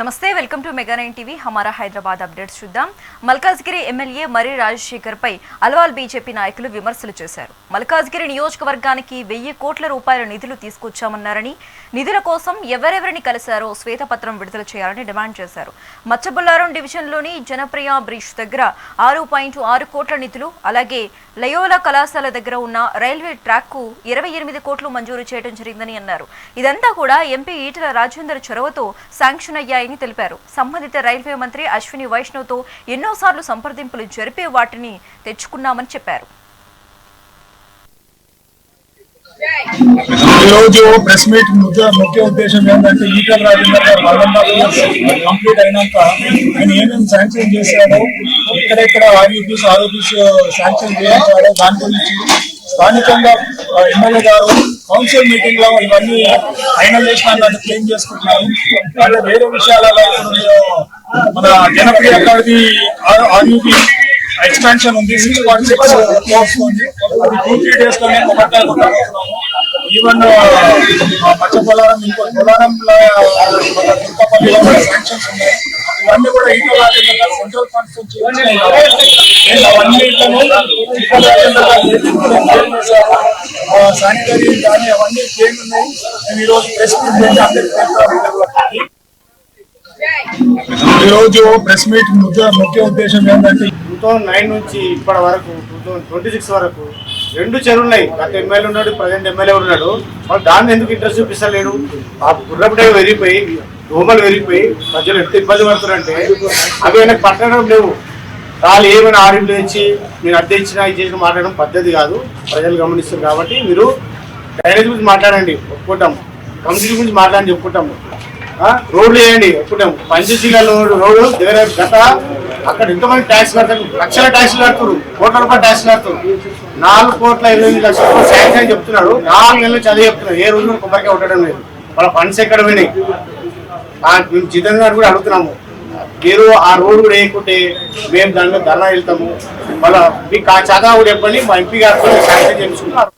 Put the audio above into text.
నమస్తే welcome to mega nine TV. Hamara Hyderabad updates చూద్దాం. Malkajgiri MLA Marri Rajasekhar పై అల్వాల్ బీజేపీ నాయకులు విమర్శలు చేశారు. మల్కాజ్గిరి నియోజకవర్గానికి వెయ్యి కోట్ల రూపాయల నిధులు తీసుకొచ్చామన్నారని నిధుల కోసం ఎవరెవరిని కలిశారో శ్వేతపత్రం విడుదల చేయాలని డిమాండ్ చేశారు. మచ్చబుల్లారం డివిజన్లోని జనప్రియ బ్రిడ్జ్ దగ్గర ఆరు పాయింట్ ఆరు కోట్ల నిధులు అలాగే లయోలా కళాశాల దగ్గర ఉన్న రైల్వే ట్రాక్కు ఇరవై ఎనిమిది కోట్లు మంజూరు చేయడం జరిగిందని అన్నారు. ఇదంతా కూడా ఎంపీ ఈటల రాజేందర్ చొరవతో శాంక్షన్ అయ్యాయి. ఉంటాయని తెలిపారు. సంబంధిత రైల్వే మంత్రి అశ్విని వైష్ణవ్తో ఎన్నోసార్లు సంప్రదింపులు జరిపే వాటిని తెచ్చుకున్నామని చెప్పారు. ఈరోజు ప్రెస్ మీట్ ముఖ్య ఉద్దేశం ఏంటంటే ఈటల రాజేందర్ గారు వన్ కంప్లీట్ అయినాక ఆయన ఏమేమి శాంక్షన్ చేశాడో ఎక్కడెక్కడ ఆర్యూపీస్ ఆర్ఓపీస్ శాంక్షన్ చేయించారో దాని గురించి స్థానికంగా ఎమ్మెల్యే గారు కౌన్సిల్ మీటింగ్లో ఇవన్నీ ఫైనల్ చేసినట్టు క్లెయిమ్ చేసుకుంటున్నారు అంటే వేరే విషయాలలో ఇప్పుడు మన జనప్రియ గారిది ఆర్యూపీ ఎక్స్పాన్షన్ ఉంది. సిక్స్ పాయింట్ సిక్స్ కోర్స్ ఉంది అది టూ త్రీ డేస్లోనే కొబ్బరికాయ కొట్టబోతున్నాము ఈవెన్ పచ్చపొలారం ఇంకో పొలారంలో మన దుర్గపల్లిలో శాంక్షన్స్ ఉన్నాయి. ఇవన్నీ కూడా ఈటల రాజేంద్ర సెంట్రల్ ఫండ్స్ నుంచి. శానిటరీ కానీ అవన్నీ ఏమి ఉన్నాయి నేను ఈరోజు ప్రెస్ మీట్ చేసి అందరికీ తెలుపుతాను. ఈరోజు ప్రెస్ మీట్ ముఖ్య ముఖ్య ఉద్దేశం ఏంటంటే టూ థౌజండ్ నైన్ నుంచి ఇప్పటి వరకు టూ థౌజండ్ ట్వంటీ సిక్స్ వరకు రెండు చెరువులున్నాయి. గత ఎమ్మెల్యే ఉన్నాడు ప్రజెంట్ ఎమ్మెల్యే ఉన్నాడు. వాళ్ళు దాన్ని ఎందుకు ఇంట్రెస్ట్ చూపిస్తలేడు ఆ గుర్రపుడే వెరిగిపోయి దోమలు పెరిగిపోయి ప్రజలు ఎంత ఇబ్బంది పడుతున్నారంటే అవి ఆయనకు పట్టడం లేవు. వాళ్ళు ఏమైనా ఆడిట్లు తెచ్చి మీరు అద్దె ఇచ్చిన ఇది చేసిన మాట్లాడడం పద్ధతి కాదు. ప్రజలు గమనిస్తారు కాబట్టి మీరు డ్రైనేజ్ గురించి మాట్లాడండి ఒప్పుకుంటాం. కమిటీ గురించి మాట్లాడండి చెప్పుకుంటాము రోడ్లు వేయండి ఒప్పుకుంటాం. పంచశీల రోడ్డు దగ్గర గత అక్కడ ఎంతమంది ట్యాక్స్ కడతారు. లక్షల ట్యాక్స్లు కడుతున్నారు. కోట్ల రూపాయల ట్యాక్స్ కడుతున్నారు. నాలుగు కోట్ల ఇరవై ఎనిమిది లక్షల రూపాయలు శాంక్షన్ అని చెప్తున్నాడు నాలుగు నెలలు చదివి చెప్తున్నారు. ఏ రోజు కొబ్బరికాయ ఉండడం లేదు. వాళ్ళ ఫండ్స్ ఎక్కడ పోయినాయి? మేము జితన్ గారు కూడా అడుగుతున్నాము. మీరు ఆ రోడ్డు కూడా వేయకుంటే మేము దాని మీద ధర్నా వెళ్తాము. మళ్ళీ మీకు ఆ చదా కూడా చెప్పండి మా ఎంపీ గారు కూడా శాంక్షన్ చేసుకున్నారు